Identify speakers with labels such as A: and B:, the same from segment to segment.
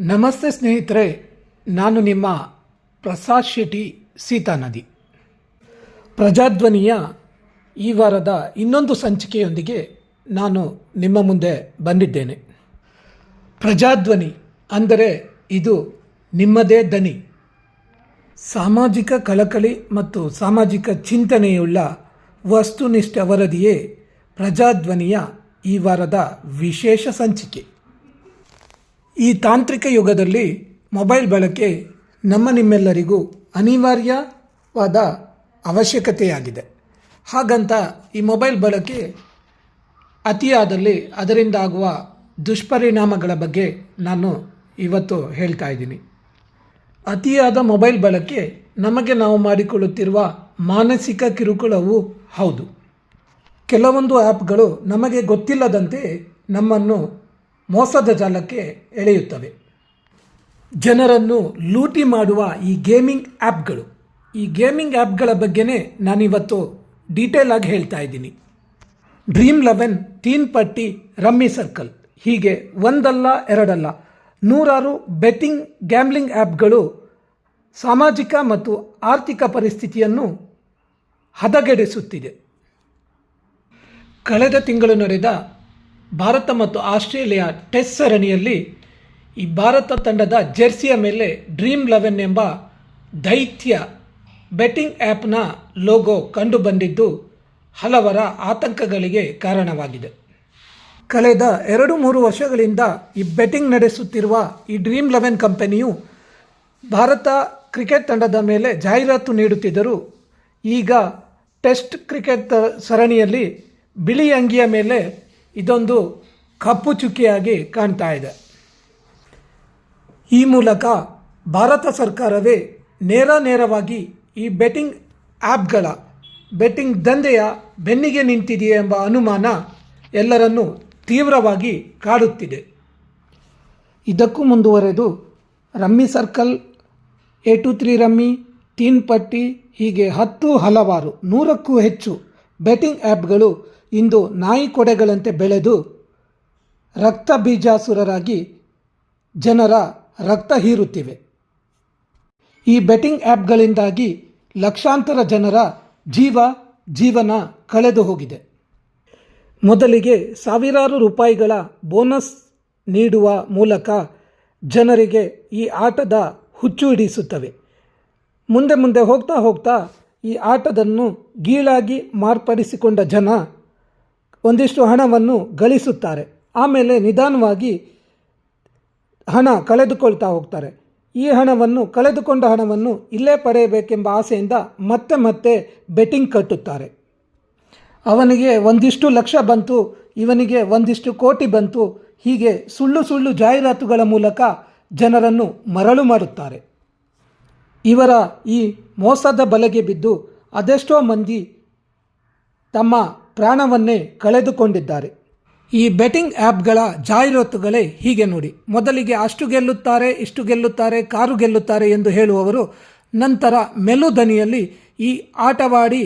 A: ನಮಸ್ತೆ ಸ್ನೇಹಿತರೆ, ನಾನು ನಿಮ್ಮ ಪ್ರಸಾದ್ ಶೆಟ್ಟಿ, ಸೀತಾ ನದಿ. ಪ್ರಜಾಧ್ವನಿಯ ಈ ವಾರದ ಇನ್ನೊಂದು ಸಂಚಿಕೆಯೊಂದಿಗೆ ನಾನು ನಿಮ್ಮ ಮುಂದೆ ಬಂದಿದ್ದೇನೆ. ಪ್ರಜಾಧ್ವನಿ ಅಂದರೆ ಇದು ನಿಮ್ಮದೇ ದನಿ ಸಾಮಾಜಿಕ ಕಳಕಳಿ ಮತ್ತು ಸಾಮಾಜಿಕ ಚಿಂತನೆಯುಳ್ಳ ವಸ್ತುನಿಷ್ಠ ವರದಿಯೇ ಪ್ರಜಾಧ್ವನಿಯ ಈ ವಾರದ ವಿಶೇಷ ಸಂಚಿಕೆ. ಈ ತಾಂತ್ರಿಕ ಯುಗದಲ್ಲಿ ಮೊಬೈಲ್ ಬಳಕೆ ನಮ್ಮ ನಿಮ್ಮೆಲ್ಲರಿಗೂ ಅನಿವಾರ್ಯವಾದ ಅವಶ್ಯಕತೆಯಾಗಿದೆ. ಹಾಗಂತ ಈ ಮೊಬೈಲ್ ಬಳಕೆ ಅತಿಯಾದಲ್ಲಿ ಅದರಿಂದ ಆಗುವ ದುಷ್ಪರಿಣಾಮಗಳ ಬಗ್ಗೆ ನಾನು ಇವತ್ತು ಹೇಳ್ತಾ ಇದ್ದೀನಿ. ಅತಿಯಾದ ಮೊಬೈಲ್ ಬಳಕೆ ನಮಗೆ ನಾವು ಮಾಡಿಕೊಳ್ಳುತ್ತಿರುವ ಮಾನಸಿಕ ಕಿರುಕುಳವು ಹೌದು. ಕೆಲವೊಂದು ಆ್ಯಪ್ಗಳು ನಮಗೆ ಗೊತ್ತಿಲ್ಲದಂತೆ ನಮ್ಮನ್ನು ಮೋಸದ ಜಾಲಕ್ಕೆ ಎಳೆಯುತ್ತವೆ. ಜನರನ್ನು ಲೂಟಿ ಮಾಡುವ ಈ ಗೇಮಿಂಗ್ ಆ್ಯಪ್ಗಳು ಈ ಗೇಮಿಂಗ್ ಆ್ಯಪ್ಗಳ ಬಗ್ಗೆನೇ ನಾನಿವತ್ತು ಡೀಟೇಲ್ ಆಗಿ ಹೇಳ್ತಾ ಇದ್ದೀನಿ. Dream eleven Teen Patti, rummy circle. ಹೀಗೆ ಒಂದಲ್ಲ, ಎರಡಲ್ಲ. ನೂರಾರು ಬೆಟ್ಟಿಂಗ್ ಗ್ಯಾಮ್ಲಿಂಗ್ ಆ್ಯಪ್ಗಳು ಸಾಮಾಜಿಕ ಮತ್ತು ಆರ್ಥಿಕ ಪರಿಸ್ಥಿತಿಯನ್ನು ಹದಗೆಡಿಸುತ್ತಿದೆ. ಕಳೆದ ತಿಂಗಳು ನಡೆದ ಭಾರತ ಮತ್ತು ಆಸ್ಟ್ರೇಲಿಯಾ ಟೆಸ್ಟ್ ಸರಣಿಯಲ್ಲಿ ಈ ಭಾರತ ತಂಡದ ಜೆರ್ಸಿಯ ಮೇಲೆ ಡ್ರೀಮ್ ಲೆವೆನ್ ಎಂಬ ದೈತ್ಯ ಬೆಟ್ಟಿಂಗ್ ಆ್ಯಪ್ನ ಲೋಗೋ ಕಂಡುಬಂದಿದ್ದು ಹಲವರ ಆತಂಕಗಳಿಗೆ ಕಾರಣವಾಗಿದೆ. ಕಳೆದ ಎರಡು ಮೂರು ವರ್ಷಗಳಿಂದ ಈ ಬೆಟ್ಟಿಂಗ್ ನಡೆಸುತ್ತಿರುವ ಈ ಡ್ರೀಮ್ ಲೆವೆನ್ ಕಂಪನಿಯು ಭಾರತ ಕ್ರಿಕೆಟ್ ತಂಡದ ಮೇಲೆ ಜಾಹೀರಾತು ನೀಡುತ್ತಿದ್ದರೂ ಈಗ ಟೆಸ್ಟ್ ಕ್ರಿಕೆಟ್ ಸರಣಿಯಲ್ಲಿ ಬಿಳಿ ಅಂಗಿಯ ಮೇಲೆ ಇದೊಂದು ಕಪ್ಪು ಚುಕ್ಕಿಯಾಗಿ ಕಾಣ್ತಾ ಇದೆ. ಈ ಮೂಲಕ ಭಾರತ ಸರ್ಕಾರವೇ ನೇರ ನೇರವಾಗಿ ಈ ಬೆಟ್ಟಿಂಗ್ ಆ್ಯಪ್ಗಳ ಬೆಟ್ಟಿಂಗ್ ದಂಧೆಯ ಬೆನ್ನಿಗೆ ನಿಂತಿದೆಯೇ ಎಂಬ ಅನುಮಾನ ಎಲ್ಲರನ್ನು ತೀವ್ರವಾಗಿ ಕಾಡುತ್ತಿದೆ. ಇದಕ್ಕೂ ಮುಂದುವರೆದು rummy circle, A two three rummy, Teen Patti, ಹೀಗೆ ಹತ್ತು ಹಲವಾರು, ನೂರಕ್ಕೂ ಹೆಚ್ಚು ಬೆಟ್ಟಿಂಗ್ ಆ್ಯಪ್ಗಳು ಇಂದು ನಾಯಿ ಕೊಡೆಗಳಂತೆ ಬೆಳೆದು ರಕ್ತ ಬೀಜಾಸುರರಾಗಿ ಜನರ ರಕ್ತ ಹೀರುತ್ತಿವೆ. ಈ ಬೆಟ್ಟಿಂಗ್ ಆ್ಯಪ್ಗಳಿಂದಾಗಿ ಲಕ್ಷಾಂತರ ಜನರ ಜೀವ, ಜೀವನ ಕಳೆದು ಹೋಗಿದೆ. ಮೊದಲಿಗೆ ಸಾವಿರಾರು ರೂಪಾಯಿಗಳ ಬೋನಸ್ ನೀಡುವ ಮೂಲಕ ಜನರಿಗೆ ಈ ಆಟದ ಹುಚ್ಚು ಹಿಡಿಸುತ್ತವೆ. ಮುಂದೆ ಮುಂದೆ ಹೋಗ್ತಾ ಹೋಗ್ತಾ ಈ ಆಟದನ್ನು ಗೀಳಾಗಿ ಮಾರ್ಪಡಿಸಿಕೊಂಡ ಜನ ಒಂದಿಷ್ಟು ಹಣವನ್ನು ಗಳಿಸುತ್ತಾರೆ. ಆಮೇಲೆ ನಿಧಾನವಾಗಿ ಹಣ ಕಳೆದುಕೊಳ್ತಾ ಹೋಗ್ತಾರೆ. ಈ ಹಣವನ್ನು, ಕಳೆದುಕೊಂಡ ಹಣವನ್ನು ಇಲ್ಲೇ ಪಡೆಯಬೇಕೆಂಬ ಆಸೆಯಿಂದ ಮತ್ತೆ ಮತ್ತೆ ಬೆಟ್ಟಿಂಗ್ ಕಟ್ಟುತ್ತಾರೆ. ಅವನಿಗೆ ಒಂದಿಷ್ಟು ಲಕ್ಷ ಬಂತು, ಇವನಿಗೆ ಒಂದಿಷ್ಟು ಕೋಟಿ ಬಂತು, ಹೀಗೆ ಸುಳ್ಳು ಸುಳ್ಳು ಜಾಹೀರಾತುಗಳ ಮೂಲಕ ಜನರನ್ನು ಮರಳು ಮಾಡುತ್ತಾರೆ ಇವರ ಈ ಮೋಸದ ಬಲೆಗೆ ಬಿದ್ದು ಅದೆಷ್ಟೋ ಮಂದಿ ತಮ್ಮ ಪ್ರಾಣವನ್ನೇ ಕಳೆದುಕೊಂಡಿದ್ದಾರೆ. ಈ ಬೆಟ್ಟಿಂಗ್ ಆ್ಯಪ್ಗಳ ಜಾಹೀರಾತುಗಳೇ ಹೀಗೆ ನೋಡಿ, ಮೊದಲಿಗೆ ಅಷ್ಟು ಗೆಲ್ಲುತ್ತಾರೆ, ಇಷ್ಟು ಗೆಲ್ಲುತ್ತಾರೆ, ಕಾರು ಗೆಲ್ಲುತ್ತಾರೆ ಎಂದು ಹೇಳುವವರು, ನಂತರ ಮೆಲು ದನಿಯಲ್ಲಿ ಈ ಆಟವಾಡಿ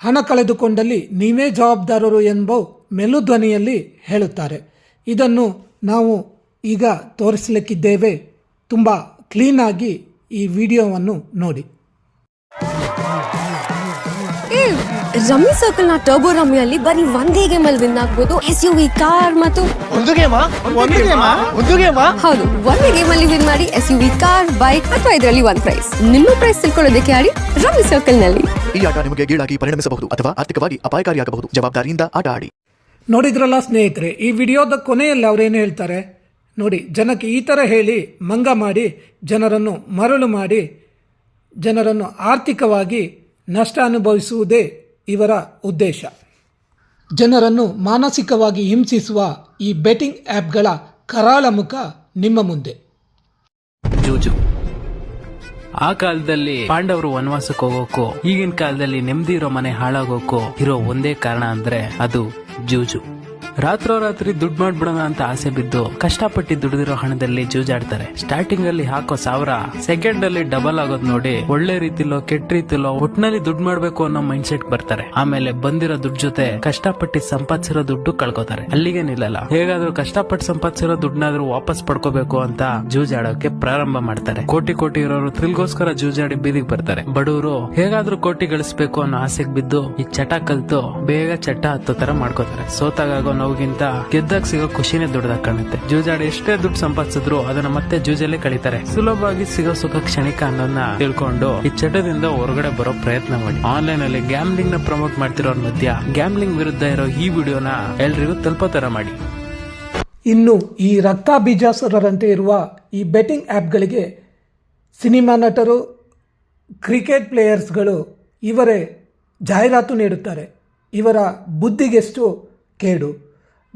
A: ಹಣ ಕಳೆದುಕೊಂಡಲ್ಲಿ ನೀವೇ ಜವಾಬ್ದಾರರು ಎಂಬ ಮೆಲು ಧ್ವನಿಯಲ್ಲಿ ಹೇಳುತ್ತಾರೆ. ಇದನ್ನು ನಾವು ಈಗ ತೋರಿಸಲಿಕ್ಕಿದ್ದೇವೆ. ತುಂಬ ಕ್ಲೀನಾಗಿ ಈ ವಿಡಿಯೋವನ್ನು ನೋಡಿ.
B: ರಮ್ಮಿ ಸರ್ಕಲ್ನ ಟರ್ಬೋ ರಮ್ಮಿಯಲ್ಲಿ ಬರೀ ಒಂದೇ ಗೇಮ್ ಅಲ್ಲಿ ವಿನ್ ಆಗ್ಬೋದು. ಎಸ್ ಯು ವಿ ಕಾರ್ ಮತ್ತು
C: ಒಂದು ಗೇಮ ಒಂದು ಗೇಮ ಒಂದು ಗೇಮ
B: ಹೌದು ಒಂದೇ ಗೇಮ್ ಅಲ್ಲಿ ವಿನ್ ಮಾಡಿ S U V car bike ಅಥವಾ ಇದರಲ್ಲಿ ಒಂದ್ ಪ್ರೈಸ್ ನಿಮ್ಮ ಪ್ರೈಸ್ ತಿಳ್ಕೊಳ್ಳೋದಕ್ಕೆ ಆಡಿ ರಮ್ಮಿ ಸರ್ಕಲ್ನಲ್ಲಿ.
D: ಈ ಆಟ ನಿಮಗೆ ಗೀಳಾಗಿ ಪರಿಣಮಿಸಬಹುದು ಅಥವಾ ಆರ್ಥಿಕವಾಗಿ ಅಪಾಯಕಾರಿಯಾಗಬಹುದು. ಜವಾಬ್ದಾರಿಯಿಂದ ಆಟ ಆಡಿ.
A: ನೋಡಿದ್ರಲ್ಲ ಸ್ನೇಹಿತರೆ ಈ ವಿಡಿಯೋದ ಕೊನೆಯಲ್ಲಿ ಅವರೇನು ಹೇಳ್ತಾರೆ? ನೋಡಿ ಜನಕ್ಕೆ ಈ ಥರ ಹೇಳಿ ಮಂಗ ಮಾಡಿ ಜನರನ್ನು ಮರಳು ಮಾಡಿ ಜನರನ್ನು ಆರ್ಥಿಕವಾಗಿ ನಷ್ಟ ಅನುಭವಿಸುವುದೇ ಇವರ ಉದ್ದೇಶ. ಜನರನ್ನು ಮಾನಸಿಕವಾಗಿ ಹಿಂಸಿಸುವ ಈ ಬೆಟ್ಟಿಂಗ್ ಆ್ಯಪ್ಗಳ ಕರಾಳ ಮುಖ ನಿಮ್ಮ ಮುಂದೆ.
E: ಜೂಜು, ಆ ಕಾಲದಲ್ಲಿ ಪಾಂಡವರು ವನವಾಸಕ್ಕೆ ಹೋಗೋಕು, ಈಗಿನ ಕಾಲದಲ್ಲಿ ನೆಮ್ಮದಿ ಇರೋ ಮನೆ ಹಾಳಾಗೋಕು ಇರೋ ಒಂದೇ ಕಾರಣ ಅಂದ್ರೆ ಅದು ಜೂಜು. ರಾತ್ರೋರಾತ್ರಿ ದುಡ್ಡು ಮಾಡ್ಬಿಡೋಣ ಅಂತ ಆಸೆ ಬಿದ್ದು ಕಷ್ಟಪಟ್ಟು ದುಡಿದಿರೋ ಹಣದಲ್ಲಿ ಜೂಜಾಡ್ತಾರೆ. ಸ್ಟಾರ್ಟಿಂಗ್ ಅಲ್ಲಿ ಹಾಕೋ ಸಾವಿರ ಸೆಕೆಂಡ್ ಅಲ್ಲಿ ಡಬಲ್ ಆಗೋದ್ ನೋಡಿ ಒಳ್ಳೆ ರೀತಿಲೋ, ಕೆಟ್ಟ ರೀತಿಲೋ ಒಟ್ನಲ್ಲಿ ದುಡ್ಡು ಮಾಡ್ಬೇಕು ಅನ್ನೋ ಮೈಂಡ್ ಸೆಟ್ ಬರ್ತಾರೆ. ಆಮೇಲೆ ಬಂದಿರೋ ದುಡ್ಡು ಜೊತೆ ಕಷ್ಟಪಟ್ಟು ಸಂಪಾದಿಸಿರೋ ದುಡ್ಡು ಕಳ್ಕೊತಾರೆ. ಅಲ್ಲಿಗೆ ನಿಲ್ಲಲ್ಲ. ಹೇಗಾದ್ರೂ ಕಷ್ಟಪಟ್ಟು ಸಂಪಾದಿಸಿರೋ ದುಡ್ಡನ್ನಾದ್ರೂ ವಾಪಸ್ ಪಡ್ಕೋಬೇಕು ಅಂತ ಜೂಜಾಡೋಕೆ ಪ್ರಾರಂಭ ಮಾಡ್ತಾರೆ. ಕೋಟಿ ಕೋಟಿ ಇರೋರು ಥ್ರಿಲ್ಗೋಸ್ಕರ ಜೂಜಾಡಿ ಬೀದಿಗೆ ಬರ್ತಾರೆ. ಬಡವರು ಹೇಗಾದ್ರೂ ಕೋಟಿ ಗಳಿಸ್ಬೇಕು ಅನ್ನೋ ಆಸೆಗೆ ಬಿದ್ದು ಈ ಚಟ ಕಲ್ತು ಬೇಗ ಚಟ ಹತ್ತೋ ತರ ಮಾಡ್ಕೋತಾರೆ. ಸೋತಾಗೋ ನೋವಿಗಿಂತ ಗೆದ್ದಾಗ ಸಿಗೋ ಖುಷಿನೇ ದೊಡ್ಡದಾಗ ಕಾಣುತ್ತೆ. ಜೂಜಾಡಿ ಎಷ್ಟೇ ದುಡ್ಡು ಸಂಪಾದಿಸಿದ್ರು ಅದನ್ನ ಮತ್ತೆ ಜೂಜಲ್ಲೇ ಕಳೀತಾರೆ. ಸುಲಭವಾಗಿ ಸಿಗೋ ಸುಖ ಕ್ಷಣಿಕ ಅನ್ನೋದನ್ನ ತಿಳ್ಕೊಂಡು ಈ ಚಟದಿಂದ ಹೊರಗಡೆ ಬರೋ ಪ್ರಯತ್ನ ಮಾಡಿ. ಆನ್ಲೈನ್ ಅಲ್ಲಿ ಗ್ಯಾಮ್ಲಿಂಗ್ನ ಪ್ರಮೋಟ್ ಮಾಡ್ತಿರೋರ್ ಮಧ್ಯ ಗ್ಯಾಮ್ಲಿಂಗ್ ವಿರುದ್ಧ ಇರೋ ಈ ವಿಡಿಯೋನ ಎಲ್ರಿಗೂ ತಲುಪೋ ತರ ಮಾಡಿ.
A: ಇನ್ನು ಈ ರಕ್ತ ಬೀಜಾಸುರರಂತೆ ಇರುವ ಈ ಬೆಟ್ಟಿಂಗ್ ಆ್ಯಪ್ಗಳಿಗೆ ಸಿನಿಮಾ ನಟರು ಕ್ರಿಕೆಟ್ ಪ್ಲೇಯರ್ಸ್ಗಳು ಇವರೇ ಜಾಹೀರಾತು ನೀಡುತ್ತಾರೆ. ಇವರ ಬುದ್ಧಿಗೆಷ್ಟು ಕೇಡು.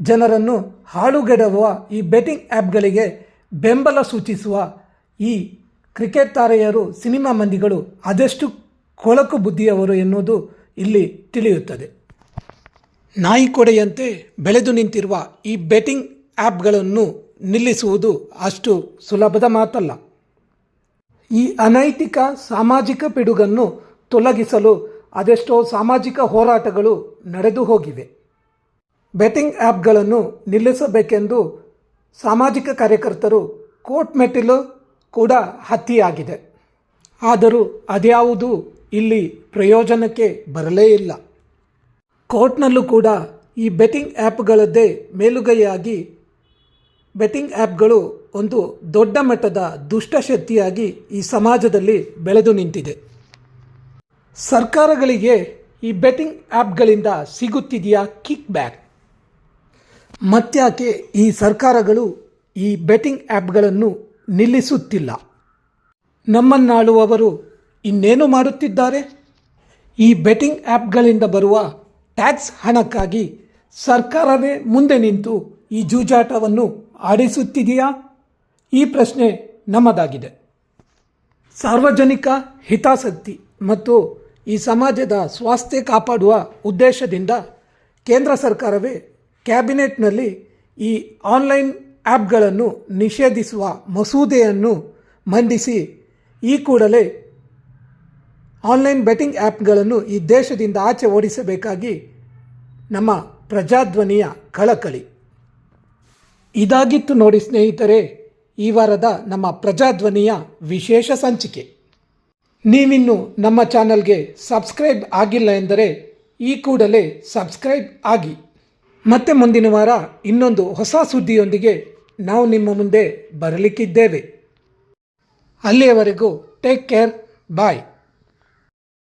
A: ಜನರನ್ನು ಹಾಳುಗೆಡವುವ ಈ ಬೆಟ್ಟಿಂಗ್ ಆ್ಯಪ್ಗಳಿಗೆ ಬೆಂಬಲ ಸೂಚಿಸುವ ಈ ಕ್ರಿಕೆಟ್ ತಾರೆಯರು ಸಿನಿಮಾ ಮಂದಿಗಳು ಅದೆಷ್ಟು ಕೊಳಕು ಬುದ್ಧಿಯವರು ಎನ್ನುವುದು ಇಲ್ಲಿ ತಿಳಿಯುತ್ತದೆ. ನಾಯಿ ಕೊಡೆಯಂತೆ ಬೆಳೆದು ನಿಂತಿರುವ ಈ ಬೆಟ್ಟಿಂಗ್ ಆ್ಯಪ್ಗಳನ್ನು ನಿಲ್ಲಿಸುವುದು ಅಷ್ಟು ಸುಲಭದ ಮಾತಲ್ಲ. ಈ ಅನೈತಿಕ ಸಾಮಾಜಿಕ ಪಿಡುಗನ್ನು ತೊಲಗಿಸಲು ಅದೆಷ್ಟೋ ಸಾಮಾಜಿಕ ಹೋರಾಟಗಳು ನಡೆದು ಹೋಗಿವೆ. ಬೆಟ್ಟಿಂಗ್ ಆ್ಯಪ್ಗಳನ್ನು ನಿಲ್ಲಿಸಬೇಕೆಂದು ಸಾಮಾಜಿಕ ಕಾರ್ಯಕರ್ತರು ಕೋರ್ಟ್ ಮೆಟ್ಟಿಲು ಕೂಡ ಹತ್ತಿಯಾಗಿದೆ. ಆದರೂ ಅದ್ಯಾವುದು ಇಲ್ಲಿ ಪ್ರಯೋಜನಕ್ಕೆ ಬರಲೇ ಇಲ್ಲ. ಕೋರ್ಟ್ನಲ್ಲೂ ಕೂಡ ಈ ಬೆಟ್ಟಿಂಗ್ ಆ್ಯಪ್ಗಳದ್ದೇ ಮೇಲುಗೈಯಾಗಿ ಬೆಟ್ಟಿಂಗ್ ಆ್ಯಪ್ಗಳು ಒಂದು ದೊಡ್ಡ ಮಟ್ಟದ ದುಷ್ಟಶಕ್ತಿಯಾಗಿ ಈ ಸಮಾಜದಲ್ಲಿ ಬೆಳೆದು ನಿಂತಿದೆ. ಸರ್ಕಾರಗಳಿಗೆ ಈ ಬೆಟ್ಟಿಂಗ್ ಆ್ಯಪ್ಗಳಿಂದ ಸಿಗುತ್ತಿದೆಯಾ ಕಿಕ್ ಬ್ಯಾಕ್? ಮತ್ತ್ಯಾಕೆ ಈ ಸರ್ಕಾರಗಳು ಈ ಬೆಟ್ಟಿಂಗ್ ಆ್ಯಪ್ಗಳನ್ನು ನಿಲ್ಲಿಸುತ್ತಿಲ್ಲ. ನಮ್ಮನ್ನಾಳುವವರು ಇನ್ನೇನು ಮಾಡುತ್ತಿದ್ದಾರೆ? ಈ ಬೆಟ್ಟಿಂಗ್ ಆ್ಯಪ್ಗಳಿಂದ ಬರುವ ಟ್ಯಾಕ್ಸ್ ಹಣಕ್ಕಾಗಿ ಸರ್ಕಾರವೇ ಮುಂದೆ ನಿಂತು ಈ ಜೂಜಾಟವನ್ನು ಆಡಿಸುತ್ತಿದೆಯಾ? ಈ ಪ್ರಶ್ನೆ ನಮ್ಮದಾಗಿದೆ. ಸಾರ್ವಜನಿಕ ಹಿತಾಸಕ್ತಿ ಮತ್ತು ಈ ಸಮಾಜದ ಸ್ವಾಸ್ಥ್ಯ ಕಾಪಾಡುವ ಉದ್ದೇಶದಿಂದ ಕೇಂದ್ರ ಸರ್ಕಾರವೇ ಕ್ಯಾಬಿನೆಟ್ನಲ್ಲಿ ಈ ಆನ್ಲೈನ್ ಆ್ಯಪ್ಗಳನ್ನು ನಿಷೇಧಿಸುವ ಮಸೂದೆಯನ್ನು ಮಂಡಿಸಿ ಈ ಕೂಡಲೇ ಆನ್ಲೈನ್ ಬೆಟ್ಟಿಂಗ್ ಆ್ಯಪ್ಗಳನ್ನು ಈ ದೇಶದಿಂದ ಆಚೆ ಓಡಿಸಬೇಕಾಗಿ ನಮ್ಮ ಪ್ರಜಾಧ್ವನಿಯ ಕಳಕಳಿ. ಇದಾಗಿತ್ತು ನೋಡಿ ಸ್ನೇಹಿತರೆ, ಈ ವಾರದ ನಮ್ಮ ಪ್ರಜಾಧ್ವನಿಯ ವಿಶೇಷ ಸಂಚಿಕೆ. ನೀವಿನ್ನು ನಮ್ಮ ಚಾನಲ್ಗೆ ಸಬ್ಸ್ಕ್ರೈಬ್ ಆಗಿಲ್ಲ ಎಂದರೆ ಈ ಕೂಡಲೇ ಸಬ್ಸ್ಕ್ರೈಬ್ ಆಗಿ. ಮತ್ತೆ ಮುಂದಿನ ವಾರ ಇನ್ನೊಂದು ಹೊಸ ಸುದ್ದಿಯೊಂದಿಗೆ ನಾವು ನಿಮ್ಮ ಮುಂದೆ ಬರಲಿಕ್ಕಿದ್ದೇವೆ. ಅಲ್ಲಿಯವರೆಗೂ ಟೇಕ್ ಕೇರ್ ಬಾಯ್